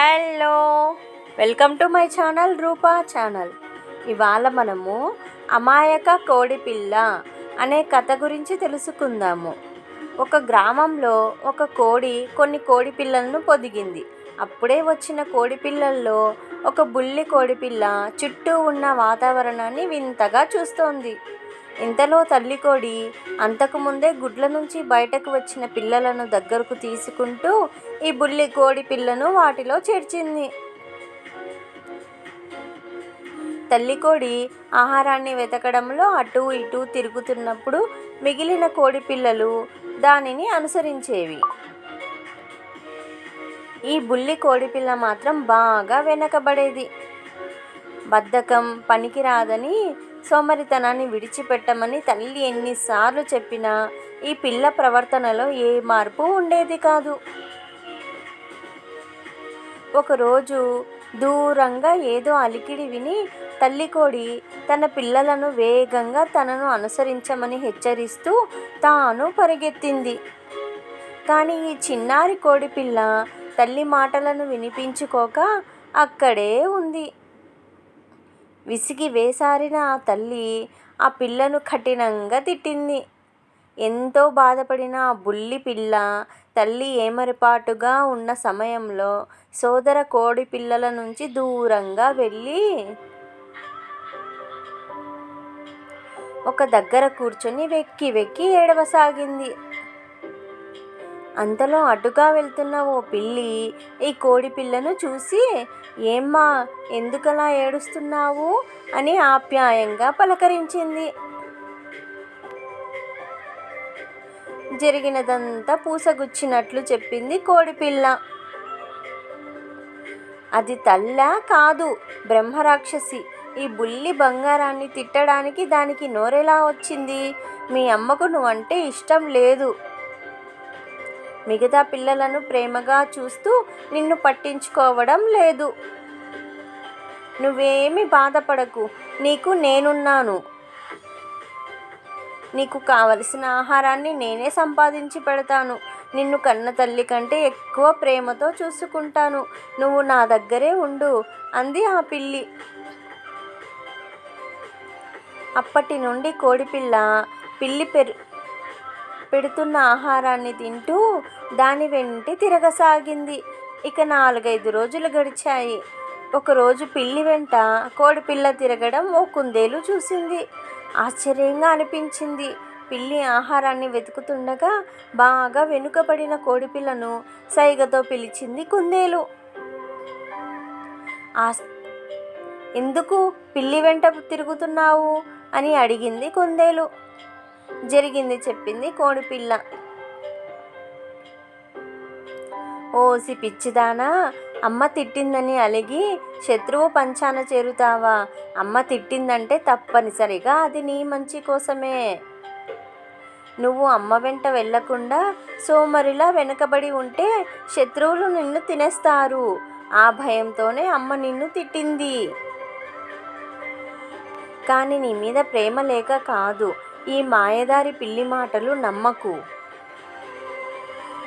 Hello welcome to my channel Rupa channel. ఇవాళ మనము అమాయక కోడి పిల్ల అనే కథ గురించి తెలుసుకుందాము. ఒక గ్రామంలో ఒక కోడి కొన్ని కోడి పిల్లలను పొదిగింది. అప్పుడే వచ్చిన కోడి పిల్లల్లో ఒక బుల్లి కోడి పిల్ల చుట్టూ ఉన్న వాతావరణాన్ని వింతగా చూస్తోంది. ఇంతలో తల్లి కోడి అంతకుముందే గుడ్ల నుంచి బయటకు వచ్చిన పిల్లలను దగ్గరకు తీసుకుంటూ ఈ బుల్లి కోడి పిల్లను వాటిలో చేర్చింది. తల్లి కోడి ఆహారాన్ని వెతకడంలో అటు ఇటు తిరుగుతున్నప్పుడు మిగిలిన కోడి పిల్లలు దానిని అనుసరించేవి. ఈ బుల్లి కోడిపిల్ల మాత్రం బాగా వెనకబడేది. బద్ధకం పనికిరాదని సోమరితనాన్ని విడిచిపెట్టమని తల్లి ఎన్నిసార్లు చెప్పినా ఈ పిల్ల ప్రవర్తనలో ఏ మార్పు ఉండేది కాదు. ఒకరోజు దూరంగా ఏదో అలికిడి విని తల్లి కోడి తన పిల్లలను వేగంగా తనను అనుసరించమని హెచ్చరిస్తూ తాను పరిగెత్తింది. కానీ ఈ చిన్నారి కోడి పిల్ల తల్లి మాటలను వినిపించుకోక అక్కడే ఉంది. విసిగి వేసారిన ఆ తల్లి ఆ పిల్లను కఠినంగా తిట్టింది. ఎంతో బాధపడిన ఆ బుల్లి పిల్ల తల్లి ఏమరిపాటుగా ఉన్న సమయంలో సోదర కోడి పిల్లల నుంచి దూరంగా వెళ్ళి ఒక దగ్గర కూర్చొని వెక్కి వెక్కి ఏడవసాగింది. అంతలో అటుగా వెళ్తున్న ఓ పిల్లి ఈ కోడి పిల్లను చూసి ఏమ్మా ఎందుకలా ఏడుస్తున్నావు? అని ఆప్యాయంగా పలకరించింది. జరిగినదంతా పూసగుచ్చినట్లు చెప్పింది కోడిపిల్ల అది తల్ల కాదు బ్రహ్మరాక్షసి. ఈ బుల్లి బంగారాన్ని తిట్టడానికి దానికి నోరెలా వచ్చింది? మీ అమ్మకు నువ్వంటే ఇష్టం లేదు. మిగతా పిల్లలను ప్రేమగా చూస్తూ నిన్ను పట్టించుకోవడం లేదు. నువ్వేమి బాధపడకు. నీకు నేనున్నాను. నీకు కావలసిన ఆహారాన్ని నేనే సంపాదించి పెడతాను. నిన్ను కన్న తల్లి కంటే ఎక్కువ ప్రేమతో చూసుకుంటాను. నువ్వు నా దగ్గరే ఉండు అంది ఆ పిల్లి. అప్పటి నుండి కోడిపిల్ల పిల్లి పెరు పెడుతున్న ఆహారాన్ని తింటూ దాని వెంటే తిరగసాగింది. ఇక నాలుగైదు రోజులు గడిచాయి. ఒకరోజు పిల్లి వెంట కోడిపిల్ల తిరగడం ఓ కుందేలు చూసింది. ఆశ్చర్యంగా అనిపించింది. పిల్లి ఆహారాన్ని వెతుకుతుండగా బాగా వెనుకబడిన కోడిపిల్లను సైగతో పిలిచింది కుందేలు. ఆ ఎందుకు పిల్లి వెంట తిరుగుతున్నావు? అని అడిగింది కుందేలు. జరిగింది చెప్పింది కోడిపిల్ల ఓసి పిచ్చిదానా అమ్మ తిట్టిందని అలిగి శత్రువు పంచాన చేరుతావా? అమ్మ తిట్టిందంటే తప్పనిసరిగా అది నీ మంచి కోసమే. నువ్వు అమ్మ వెంట వెళ్ళకుండా సోమరిలా వెనకబడి ఉంటే శత్రువులు నిన్ను తినేస్తారు. ఆ భయంతోనే అమ్మ నిన్ను తిట్టింది. కానీ నీ మీద ప్రేమ లేక కాదు. ఈ మాయదారి పిల్లి మాటలు నమ్మకు.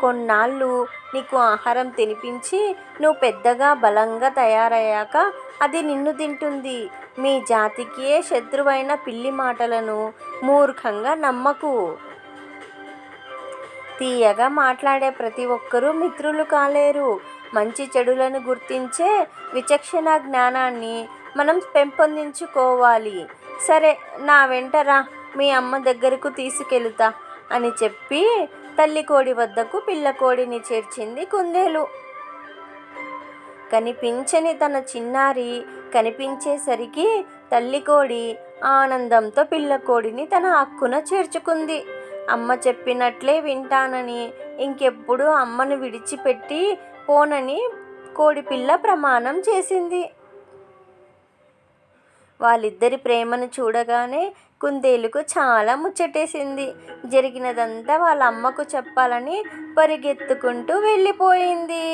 కొన్నాళ్ళు నీకు ఆహారం తినిపించి నువ్వు పెద్దగా బలంగా తయారయ్యాక అది నిన్ను తింటుంది. మీ జాతికే శత్రువైన పిల్లి మాటలను మూర్ఖంగా నమ్మకు. తీయగా మాట్లాడే ప్రతి ఒక్కరూ మిత్రులు కాలేరు. మంచి చెడులను గుర్తించే విచక్షణ జ్ఞానాన్ని మనం పెంపొందించుకోవాలి. సరే నా వెంటరా మీ అమ్మ దగ్గరకు తీసుకెళుతా అని చెప్పి తల్లి కోడి వద్దకు పిల్ల కోడిని చేర్చింది కుందేలు. కనిపించని తన చిన్నారి కనిపించేసరికి తల్లి కోడి ఆనందంతో పిల్ల కోడిని తన హక్కున చేర్చుకుంది. అమ్మ చెప్పినట్లే వింటానని ఇంకెప్పుడు అమ్మను విడిచిపెట్టి పోనని కోడిపిల్ల ప్రమాణం చేసింది. వాళ్ళిద్దరి ప్రేమను చూడగానే కుందేలుకు చాలా ముచ్చటేసింది. జరిగినదంతా వాళ్ళ అమ్మకు చెప్పాలని పరిగెత్తుకుంటూ వెళ్ళిపోయింది.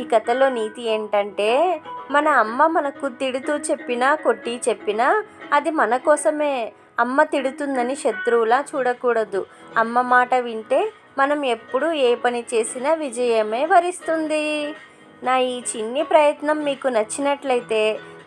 ఈ కథలో నీతి ఏంటంటే మన అమ్మ మనకు తిడుతూ చెప్పినా కొట్టి చెప్పినా అది మన కోసమే. అమ్మ తిడుతుందని శత్రువులా చూడకూడదు. అమ్మ మాట వింటే మనం ఎప్పుడు ఏ పని చేసినా విజయమే వరిస్తుంది. నా ఈ చిన్ని ప్రయత్నం మీకు నచ్చినట్లయితే